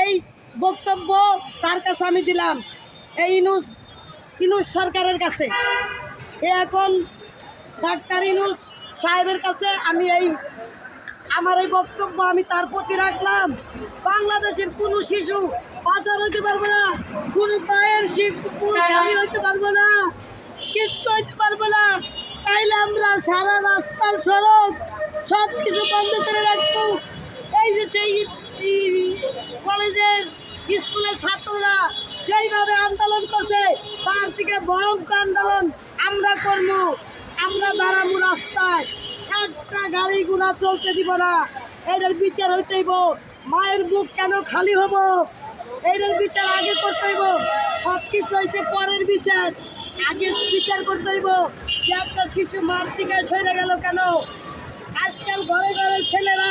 এই বক্তব্য তার কাছে আমি দিলাম। এই ইনুস ইনুস সরকারের কাছে। এ এখন ডাক্তার ইনুস সাহেবের কাছে আমি এই, আমার এই বক্তব্য আমি তার প্রতি রাখলাম। বাংলাদেশের কোনো শিশু বাজার হইতে পারব না, কোনো মায়ের শিশু হইতে পারবে না, কিচ্ছু হইতে পারবে না। তাইলে আমরা সারা রাস্তার সড়ক সব কিছু বন্ধ করে রাখব। এই যে সেই স্কুলের ছাত্ররা যেইভাবে আন্দোলন করছে, তার থেকে ভয়ঙ্কর আন্দোলন আমরা করব। আমরা দাঁড়াবো রাস্তায়। একটা গাড়ি ঘোড়া চলতে দিব না। এটার বিচার হইতে হইব। মায়ের বুক কেন খালি হব? এটার বিচার আগে করতে হইব। সব কিছু হইতে পরের বিচার। আগে বিচার করতে হইব যে একটা শিশু মার থেকে সরে গেল কেন? আজকাল ঘরে ঘরে ছেলেরা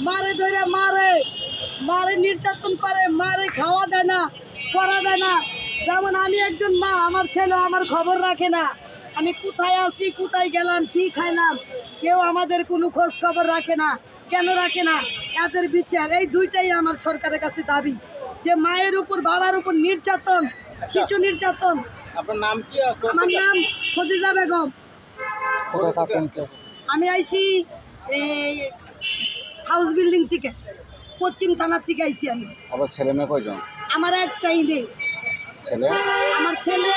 মারে ধরে মারে। মারে নির্যাতন করে মারে খাওয়া দেয় না পড়া দেয় না। যেমন আমি একজন মা আমার ছেলে আমার খবর রাখে না। আমি কোথায় আছি কোথায় গেলাম কি খাইলাম কেউ আমাদের কোনো খোঁজ খবর রাখে না। কেন রাখে না? এদের বিচার এই দুইটাই আমার সরকারের কাছে দাবি। যে মায়ের উপর বাবার উপর নির্যাতন শিশু নির্যাতন। আপনার নাম কি আমার নাম খদিজা বেগম? আমি আইছি এই হাউস বিল্ডিং থেকে। পশ্চিম থানার থেকে আইছি আমি। আবার ছেলে মেয়ে কয়জন? আমার একটাই মেয়ে। ছেলে? আমার ছেলে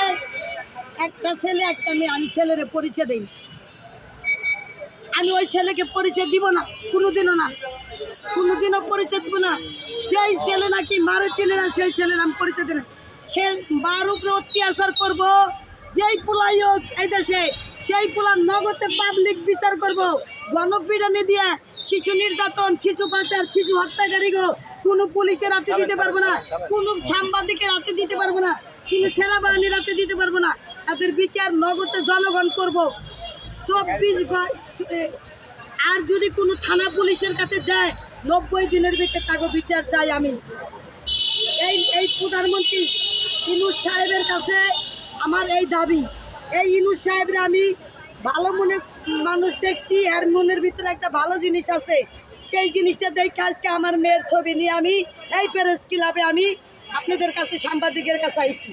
একটা ছেলে একটা মেয়ে। আমি ছেলের পরিচয় দিই আমি ওই ছেলেকে পরিচয় দিব না কোনোদিনও না। কোনোদিনও পরিচয় দিব না। যেই ছেলে নাকি মারে ছেলে না সেই ছেলের আমি পরিচয় দিই না। সে মার উপরে অত্যাচার করব যেই পোলাই হোক এই দেশে সেই পোলার নগদে পাবলিক বিচার করব। গণপিডানি দিয়ে শিশু নির্যাতন শিশু পাচার শিশু হত্যাকারী গো। কোনো পুলিশের হাতে দিতে পারব না। কোনো সাংবাদিকের হাতে দিতে পারব না। কোনো সেনাবাহিনীর হাতে দিতে পারব না। তাদের বিচার নগদে জনগণ করব। চব্বিশ আর যদি কোনো থানা পুলিশের কাছে দেয় নব্বই দিনের ভিতরে তাকে বিচার চাই আমি। এই এই প্রধানমন্ত্রী ইনুস সাহেবের কাছে আমার এই দাবি। এই ইনুস সাহেবরা আমি ভালো মনে মানুষ দেখছি এর মনের ভিতরে একটা ভালো জিনিস আছে। সেই জিনিসটা দেখে আজকে আমার মেয়ের ছবি নিয়ে আমি এই প্রেস ক্লাবে আমি আপনাদের কাছে, সাংবাদিকের কাছে আইছি।